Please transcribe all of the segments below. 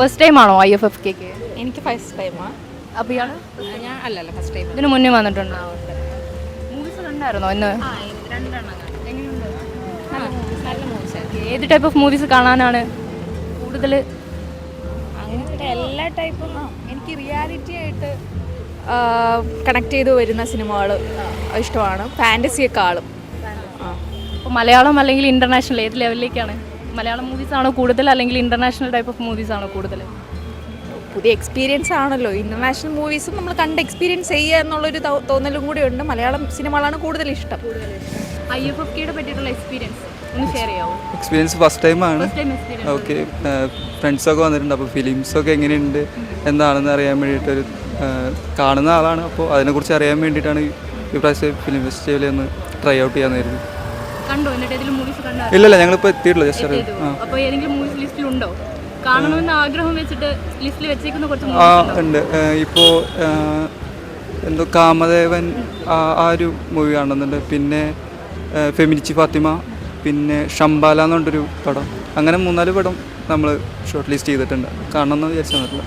First time ആണോ I F F കെക്ക് എനിക്ക് ഫസ്റ്റ് ടൈമാണ് അപ്പോൾ ഇയാൾ ഞാൻ അല്ലല്ല ഫസ്റ്റ് ടൈം ഇതിന് മുന്നേ വന്നിട്ടുണ്ടോ? മൂവീസ് കണ്ടായിരുന്നോ ഇന്ന്? ഏത് ടൈപ്പ് ഓഫ് മൂവീസ് കാണാനാണ് കൂടുതൽ അങ്ങനത്തെ എല്ലാ ടൈപ്പും എനിക്ക് റിയാലിറ്റി ആയിട്ട് കണക്ട് ചെയ്ത് വരുന്ന സിനിമകൾ ഇഷ്ടമാണ്. ഫാന്റസിയൊക്കെ ആളും. അപ്പോൾ മലയാളം അല്ലെങ്കിൽ ഇന്റർനാഷണൽ ഏത് ലെവലിലേക്കാണ് മലയാളം മൂവീസ് ആണോ കൂടുതൽ അല്ലെങ്കിൽ ഇന്റർനാഷണൽ ടൈപ്പ് ഓഫ് മൂവീസ് ആണോ കൂടുതൽ? പുതിയ എക്സ്പീരിയൻസ് ആണല്ലോ. ഇന്റർനാഷണൽ മൂവീസും നമ്മൾ കണ്ട് എക്സ്പീരിയൻസ് ചെയ്യുക എന്നുള്ളൊരു തോന്നലും കൂടി ഉണ്ട്. മലയാളം സിനിമകളാണ് കൂടുതൽ ഇഷ്ടം. ഐ എഫ് എഫ് കെയുടെ പറ്റിയിട്ടുള്ള എക്സ്പീരിയൻസ് ഒന്ന് ഷെയർ ചെയ്യാമോ എക്സ്പീരിയൻസ് ഫസ്റ്റ് ടൈമാണ് ഫസ്റ്റ് ടൈം ആണ്. ഓക്കെ ഫ്രണ്ട്സൊക്കെ വന്നിട്ടുണ്ട്. അപ്പോൾ ഫിലിംസൊക്കെ എങ്ങനെയുണ്ട്? എന്താണെന്ന് അറിയാൻ വേണ്ടിയിട്ടൊരു ഒരു കാണുന്ന ആളാണ്. അപ്പോൾ അതിനെക്കുറിച്ച് അറിയാൻ വേണ്ടിയിട്ടാണ് ഈ ഈ പ്രാവശ്യം ഫിലിം ഫെസ്റ്റിവലിൽ ഒന്ന് ട്രൈ ഔട്ട് ചെയ്യാൻ ചെയ്യാമെന്നായിരുന്നു കണ്ടോ? എന്നിട്ട് ഏതെങ്കിലും മൂവീസ് കണ്ടോ? ഇല്ലല്ല ഞങ്ങളിപ്പോൾ എത്തിയിട്ടില്ല ജസ്റ്റ് അപ്പോൾ ഏതെങ്കിലും മൂവീസ് ലിസ്റ്റിലുണ്ടോ? കാണണമെന്ന് ആഗ്രഹം വെച്ചിട്ട് ലിസ്റ്റിൽ വെച്ചേക്കുന്ന കുറച്ച് ആ ഉണ്ട്? ഇപ്പോൾ എന്തോ കാമദേവൻ ആ ഒരു മൂവി കാണുന്നുണ്ട്. പിന്നെ ഫെമിനിച്ചി ഫാത്തിമ പിന്നെ ഷംബാല എന്ന് പറഞ്ഞൊരു പടം. അങ്ങനെ മൂന്നാൽ പടം നമ്മൾ ഷോർട്ട് ലിസ്റ്റ് ചെയ്തിട്ടുണ്ട്. കാണണമെന്ന് വിചാരിച്ചു തന്നിട്ടില്ല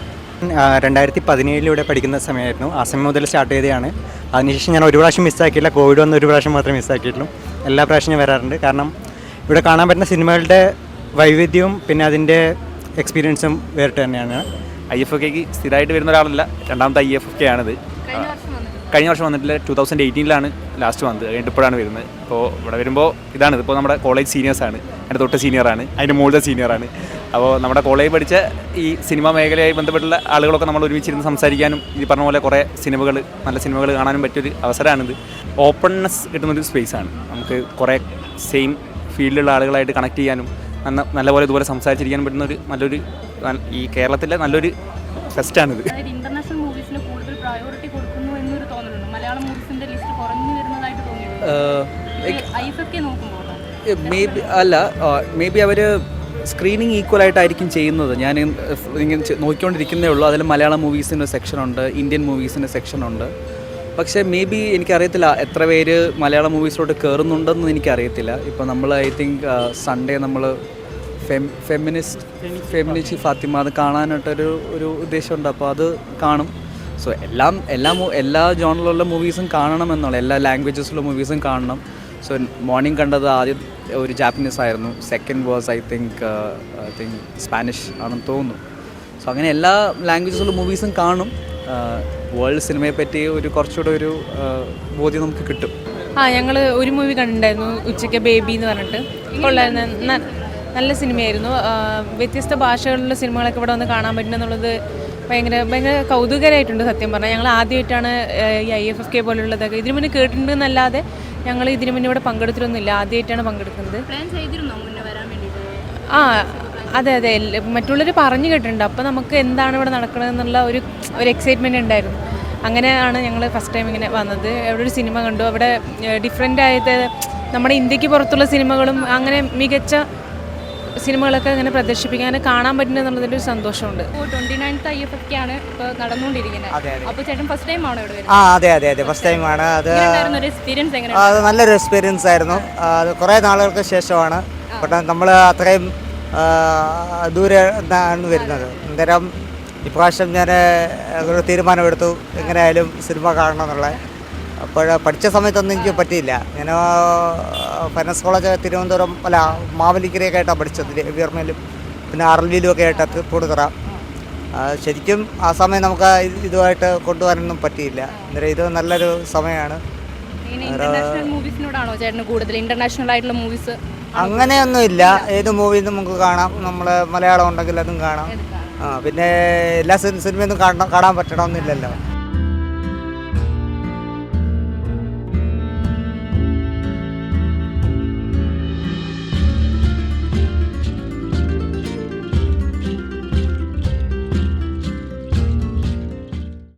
ആ, രണ്ടായിരത്തി പതിനേഴിലൂടെ പഠിക്കുന്ന സമയമായിരുന്നു. ആ സമയം മുതൽ സ്റ്റാർട്ട് ചെയ്തതാണ്. അതിനുശേഷം ഞാൻ ഒരു പ്രാവശ്യം മിസ്സാക്കിയില്ല കോവിഡ് വന്ന് ഒരു പ്രാവശ്യം മാത്രമേ മിസ്സാക്കിയിട്ടുള്ളൂ എല്ലാ പ്രാവശ്യം ഞാൻ വരാറുണ്ട്. കാരണം ഇവിടെ കാണാൻ പറ്റുന്ന സിനിമകളുടെ വൈവിധ്യവും പിന്നെ അതിന്റെ എക്സ്പീരിയൻസും വേറിട്ട് തന്നെയാണ്. ഐ എഫ് കെക്ക് സ്ഥിരമായിട്ട് വരുന്ന ഒരാളല്ല. രണ്ടാമത്തെ ഐ എഫ് കെ ആണിത് കഴിഞ്ഞ വർഷം വന്നിട്ടില്ല ടൂ തൗസൻഡ് എയ്റ്റീനിലാണ് ലാസ്റ്റ് വന്നത്. കഴിഞ്ഞിട്ട് ഇപ്പോഴാണ് വരുന്നത്. അപ്പോൾ ഇവിടെ വരുമ്പോൾ ഇതാണ്. ഇപ്പോൾ നമ്മുടെ കോളേജ് സീനിയേഴ്സാണ് എന്റെ തൊട്ട് സീനിയറാണ് അതിന്റെ മുകളിലെ സീനിയറാണ് അപ്പോൾ നമ്മുടെ കോളേജ് പഠിച്ച ഈ സിനിമ മേഖലയായി ബന്ധപ്പെട്ടുള്ള ആളുകളൊക്കെ നമ്മൾ ഒരുമിച്ചിരുന്ന് സംസാരിക്കാനും ഈ പറഞ്ഞ പോലെ കുറേ സിനിമകൾ നല്ല സിനിമകൾ കാണാനും പറ്റിയൊരു അവസരമാണിത്. ഓപ്പൺനെസ് കിട്ടുന്നൊരു സ്പേസാണ് നമുക്ക് കുറേ സെയിം ഫീൽഡിലുള്ള ആളുകളായിട്ട് കണക്ട് ചെയ്യാനും നന്ന നല്ലപോലെ ഇതുപോലെ സംസാരിച്ചിരിക്കാനും പറ്റുന്ന ഒരു നല്ലൊരു ഈ കേരളത്തിലെ നല്ലൊരു ഫെസ്റ്റാണിത് ഇന്റർനാഷണൽ പ്രയോറിറ്റി കൊടുക്കുന്നു എന്നൊരു തോന്നലുണ്ട്. മലയാളം മൂവീസിന്റെ ലിസ്റ്റ് കുറഞ്ഞു വരുന്നതായിട്ട് തോന്നിയിട്ടുണ്ട്. മേ ബി അല്ല മേ ബി അവർ സ്ക്രീനിങ് ഈക്വൽ ആയിട്ടായിരിക്കും ചെയ്യുന്നത്. ഞാൻ ഇങ്ങനെ നോക്കിക്കൊണ്ടിരിക്കുന്നേ ഉള്ളൂ. അതിൽ മലയാളം മൂവീസിന്റെ സെക്ഷനുണ്ട് ഇന്ത്യൻ മൂവീസിന്റെ സെക്ഷനുണ്ട് പക്ഷേ മേ ബി എനിക്കറിയത്തില്ല എത്ര പേര് മലയാളം മൂവീസിലോട്ട് കയറുന്നുണ്ടെന്ന് എനിക്കറിയത്തില്ല. ഇപ്പോൾ നമ്മൾ ഐ തിങ്ക് സൺഡേ നമ്മൾ ഫെം ഫെമിനിസ്റ്റ് ഫെമിനിസ്റ്റ് ഫാത്തിമ അത് കാണാനായിട്ടൊരു ഒരു ഉദ്ദേശമുണ്ട്. അപ്പോൾ അത് കാണും. സോ എല്ലാം എല്ലാ എല്ലാ ജോണിലുള്ള മൂവീസും കാണണം എന്നുള്ള എല്ലാ ലാംഗ്വേജസിലുള്ള മൂവീസും കാണണം. സോ മോർണിംഗ് കണ്ടത് ആദ്യം ഒരു ജാപ്പനീസ് ആയിരുന്നു. Second was I think I think Spanish ആണെന്ന് തോന്നുന്നു. സോ അങ്ങനെ എല്ലാ ലാംഗ്വേജസിലുള്ള മൂവീസും കാണും. വേൾഡ് സിനിമയെ പറ്റി ഒരു കുറച്ചുകൂടെ ഒരു ബോധ്യം നമുക്ക് കിട്ടും. ആ ഞങ്ങൾ ഒരു മൂവി കണ്ടിട്ടുണ്ടായിരുന്നു ഉച്ചയ്ക്ക് ബേബി എന്ന് പറഞ്ഞിട്ട്. കൊള്ളായിരുന്നു. നല്ല സിനിമയായിരുന്നു വ്യത്യസ്ത ഭാഷകളിലുള്ള സിനിമകളൊക്കെ ഇവിടെ വന്ന് കാണാൻ പറ്റുന്നുള്ളത് ഭയങ്കര ഭയങ്കര കൗതുകരമായിട്ടുണ്ട് സത്യം പറഞ്ഞാൽ ഞങ്ങൾ ആദ്യമായിട്ടാണ് ഈ ഐ എഫ് എഫ് കെ പോലുള്ളതൊക്കെ. ഇതിനു മുന്നേ കേട്ടിട്ടുണ്ട് എന്നല്ലാതെ ഞങ്ങൾ ഇതിനു മുന്നേ ഇവിടെ പങ്കെടുത്തിട്ടൊന്നുമില്ല. ആദ്യമായിട്ടാണ് പങ്കെടുക്കുന്നത്. ആ അതെ അതെ. മറ്റുള്ളവർ പറഞ്ഞു കേട്ടിട്ടുണ്ട്. അപ്പോൾ നമുക്ക് എന്താണ് ഇവിടെ നടക്കണമെന്നുള്ള ഒരു ഒരു എക്സൈറ്റ്മെന്റ് ഉണ്ടായിരുന്നു. അങ്ങനെയാണ് ഞങ്ങൾ ഫസ്റ്റ് ടൈം ഇങ്ങനെ വന്നത്. അവിടെ ഒരു സിനിമ കണ്ടു. അവിടെ ഡിഫറെന്റ് ആയത് നമ്മുടെ ഇന്ത്യയ്ക്ക് പുറത്തുള്ള സിനിമകളും അങ്ങനെ മികച്ച സിനിമകളൊക്കെ ഇങ്ങനെ പ്രദർശിപ്പിക്കാൻ കാണാൻ പറ്റുന്ന എന്നുള്ളതിന്റെ ഒരു സന്തോഷമുണ്ട്. Twenty ninth I F F ആണ് ഇപ്പോൾ നടന്നുകൊണ്ടിരിക്കുന്നത്. അപ്പോൾ ചേട്ടൻ ഫസ്റ്റ് ടൈം ആണോ ഇവിടെ ആ അതെ അതെ അതെ. ഫസ്റ്റ് ടൈമാണ് അത് വരുന്നത് ഒരു എക്സ്പീരിയൻസ് എങ്ങനെ അത് നല്ലൊരു എക്സ്പീരിയൻസ് ആയിരുന്നു. അത് കുറേ നാളുകൾക്ക് ശേഷമാണ്. പെട്ടെന്ന് നമ്മൾ അത്രയും ദൂരെ ആണ് വരുന്നത്. അന്നേരം ഇപ്രാവശ്യം ഞാൻ ഒരു തീരുമാനമെടുത്തു. എങ്ങനെയായാലും സിനിമ കാണണം എന്നുള്ള. അപ്പോൾ പഠിച്ച സമയത്തൊന്നും എനിക്ക് പറ്റിയില്ല. ഞാൻ ഫൈനാൻസ് കോളേജ് തിരുവനന്തപുരം അല്ല മാവലിക്കരയൊക്കെ ആയിട്ടാണ് പഠിച്ചത്. വിയർമയിലും പിന്നെ അറലിയിലും ഒക്കെ ആയിട്ട് കൊടുക്കറ ശരിക്കും ആ സമയം നമുക്ക് ഇതുമായിട്ട് കൊണ്ടുപോകാനൊന്നും പറ്റിയില്ല. അന്നേരം ഇത് നല്ലൊരു സമയമാണ്. മൂവീസിനോടാണോ ചേട്ടന് കൂടുതൽ ഇന്റർനാഷണൽ ആയിട്ടുള്ള മൂവീസ് അങ്ങനെയൊന്നുമില്ല. ഏത് മൂവിയും നമുക്ക് കാണാം. നമ്മൾ മലയാളം ഉണ്ടെങ്കിൽ അതും കാണാം. ആ പിന്നെ എല്ലാ സിനിമയൊന്നും കാണാൻ കാണാൻ പറ്റണമെന്നില്ലല്ലോ